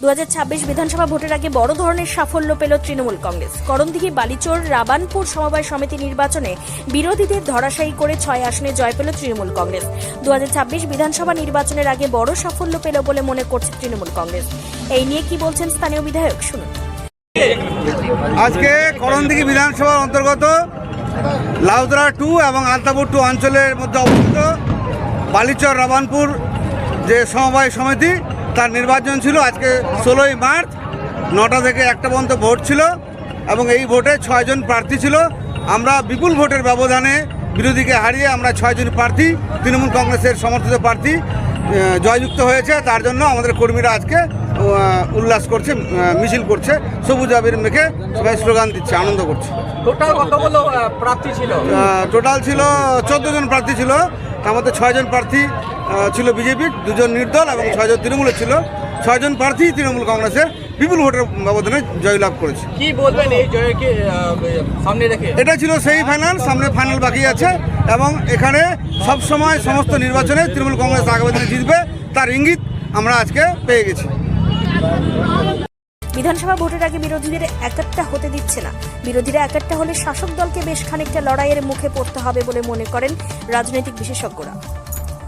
দু হাজার ছাব্বিশ বিধানসভা ভোটের আগে বড় ধরনের সাফল্য পেল তৃণমূল কংগ্রেস। করণদিঘি, বালিচোর, রাবানপুর সমবায় সমিতি নির্বাচনে বিরোধীদের ধরাশায়ী করে ছয় আসনে জয় পেল তৃণমূল কংগ্রেস। দু হাজার ছাব্বিশ বিধানসভা নির্বাচনের আগে বড় সাফল্য পেল বলে মনে করছে তৃণমূল কংগ্রেস। এই নিয়ে কি বলছেন স্থানীয় বিধায়ক? শুনুন। আজকে করণদিঘি বিধানসভার অন্তর্গত লাউদরা টু এবং আলতাপুর টু অঞ্চলের মধ্যে অবস্থিত বালিচর রাবানপুর যে সমবায় সমিতি তার নির্বাচন ছিল আজকে ষোলোই মার্চ নটা থেকে একটা পর্যন্ত ভোট ছিল এবং এই ভোটে ছয়জন প্রার্থী ছিল। আমরা বিপুল ভোটের ব্যবধানে বিরোধীকে হারিয়ে আমরা ছয়জন প্রার্থী তৃণমূল কংগ্রেসের সমর্থিত প্রার্থী জয়যুক্ত হয়েছে। তার জন্য আমাদের কর্মীরা আজকে উল্লাস করছে মিছিল করছে। সবুজ আবির মেখে সবাই স্লোগান দিচ্ছে আনন্দ করছে। টোটাল কতগুলো প্রার্থী ছিল? টোটাল ছিল চোদ্দ জন প্রার্থী ছিল। তার মধ্যে ছয়জন প্রার্থী ছিল বিজেপির দুজন নির্দল এবং ছয়জন তৃণমূলের ছিল। ছয়জন প্রার্থী তৃণমূল কংগ্রেসের বিপুল ভোটের ব্যবধানে জয়লাভ করেছে। কি বলবেন এই জয়কে সামনে রেখে? এটা ছিল সেই ফাইনাল সামনে ফাইনাল বাকি আছে এবং এখানে সব সময় সমস্ত নির্বাচনে তৃণমূল কংগ্রেস আগামী দিনে জিতবে তার ইঙ্গিত আমরা আজকে পেয়ে গেছি। বিধানসভা ভোটের আগে বিরোধীদের একাত্তা হতে দিচ্ছে না। বিরোধীরা একাত্তা হলে শাসক দলকে বেশ খানিকটা লড়াইয়ের মুখে পড়তে হবে বলে মনে করেন রাজনৈতিক বিশেষজ্ঞরা।